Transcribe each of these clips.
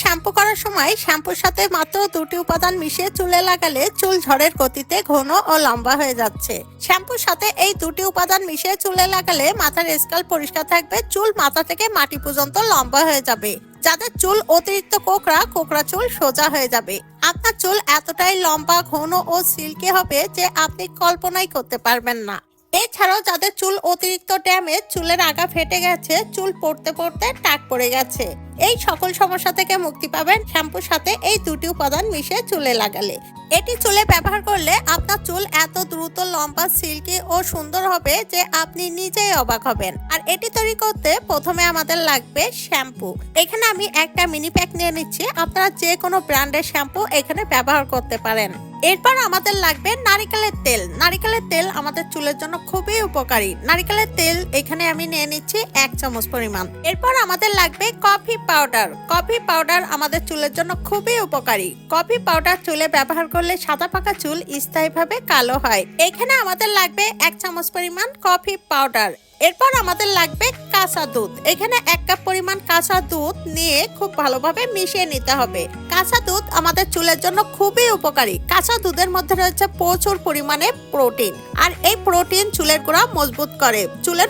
Shampoo করার সময় শ্যাম্পুর সাথে মাত্র দুটি উপাদান মিশিয়ে চুলে লাগালে চুল ঝড়ের গতিতে ঘন ও লম্বা হয়ে যাচ্ছে। শ্যাম্পুর সাথে এই দুটি উপাদান মিশিয়ে চুলে লাগালে মাথার স্কাল পরিষ্কার থাকবে, চুল মাথা থেকে মাটি পর্যন্ত লম্বা হয়ে যাবে। যাদের চুল অতিরিক্ত কোকড়া কোকড়া চুল সোজা হয়ে যাবে। আপনার চুল এতটাই লম্বা, ঘন ও সিল্কি হবে যে আপনি কল্পনাই করতে পারবেন না। এছাড়াও যাদের চুল অতিরিক্ত ড্যামেজ চুলের আগা ফেটে গেছে, চুল পড়তে পড়তে টাক পড়ে গেছে। এই সকল সমস্যা থেকে মুক্তি পাবেন শ্যাম্পুর সাথে এই দুটি উপাদান মিশিয়ে চুলে লাগালে। এটি চুলে ব্যবহার করলে আপনার চুল এত দ্রুত, লম্বা, সিল্কি ও সুন্দর হবে যে আপনি নিজেই অবাক হবেন। আর এটি তৈরি করতে প্রথমে আমাদের লাগবে শ্যাম্পু। এখানে আমি একটা মিনি প্যাক নিয়ে নিচ্ছি। আপনারা যে কোনো ব্র্যান্ডের শ্যাম্পু এখানে ব্যবহার করতে পারেন। এরপর আমাদের লাগবে নারিকেলের তেল। নারিকেলের তেল আমাদের চুলের জন্য খুবই উপকারী। নারিকেলের তেল এখানে আমি নিয়ে নিচ্ছি এক চামচ পরিমাণ। এরপর আমাদের লাগবে কফি পাউডার। কফি পাউডার আমাদের চুলের জন্য খুবই উপকারী। কফি পাউডার চুলে ব্যবহার করলে সাদা পাকা চুল স্থায়ীভাবে কালো হয়। এখানে আমাদের লাগবে এক চামচ পরিমাণ কফি পাউডার। এরপর আমাদের লাগবে কাঁচা দুধ। এখানে এক কাপ পরিমাণ কাঁচা দুধ নিয়ে খুব ভালোভাবে মিশিয়ে নিতে হবে। কাঁচা দুধ আমাদের চুলের জন্য খুবই উপকারী। কাঁচা দুধের মধ্যে রয়েছে প্রচুর পরিমাণে প্রোটিন। আর এই প্রোটিন চুলের গোড়া মজবুত করে। চুলের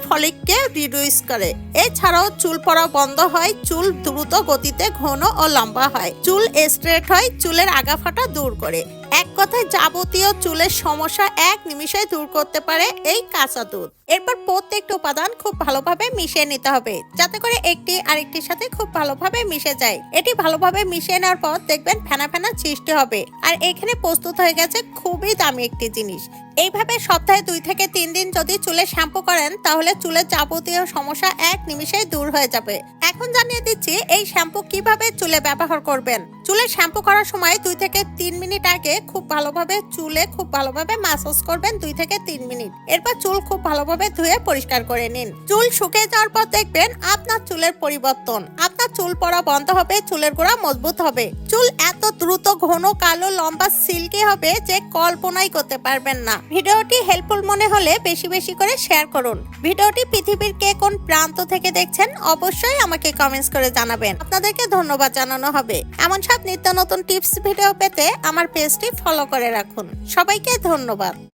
ফলিককে রিডিউস করে এছাড়াও চুল পড়া বন্ধ হয়, চুল দ্রুত গতিতে ঘন ও লম্বা হয়। চুল স্ট্রেট হয়, চুলের আগা ফাটা দূর করে। এক কথায়, যাবতীয় চুলের সমস্যা এক নিমিষে দূর করতে পারে এই কাঁচা দুধ। এরপর প্রত্যেকটা উপাদান খুব ভালোভাবে মিশিয়ে নিতে হবে, যাতে করে একটি আরেকটির সাথে খুব ভালোভাবে মিশে যায়। এটি ভালোভাবে মিশিয়ে নেওয়ার পর দেখবেন ফেনা ফেনা সৃষ্টি হবে। আর এখানে প্রস্তুত হয়ে গেছে খুবই দামি একটি জিনিস। এইভাবে সপ্তাহে দুই থেকে তিন দিন যদি চুলে শ্যাম্পু করেন, তাহলে চুলের যাবতীয় সমস্যা এক নিমিষেই দূর হয়ে যাবে। এখন জানিয়ে দিচ্ছি, এই শ্যাম্পু কীভাবে চুলে ব্যবহার করবেন? চুলে শ্যাম্পু করার সময় দুই থেকে তিন মিনিট আগে খুব ভালোভাবে চুলে খুব ভালোভাবে মাসাজ করবেন দুই থেকে তিন মিনিট। এরপর চুল খুব ভালোভাবে ধুয়ে পরিষ্কার করে নিন। চুল শুকিয়ে যাওয়ার পর দেখবেন আপনার চুলের পরিবর্তন। আপনার চুল পড়া বন্ধ হবে, চুলের গোড়া মজবুত হবে। চুল এত দ্রুত ঘন, কালো, লম্বা সিল্কি হবে যে কল্পনাই করতে পারবেন না। ভিডিওটি হেল্পফুল মনে হলে বেশি বেশি করে শেয়ার করুন। ভিডিওটি পৃথিবীর কে কোন প্রান্ত থেকে দেখছেন অবশ্যই আমাকে কমেন্টস করে জানাবেন। আপনাদেরকে ধন্যবাদ জানানো হবে। এমন সব নিত্য নতুন টিপস ভিডিও পেতে আমার পেজটি ফলো করে রাখুন। সবাইকে ধন্যবাদ।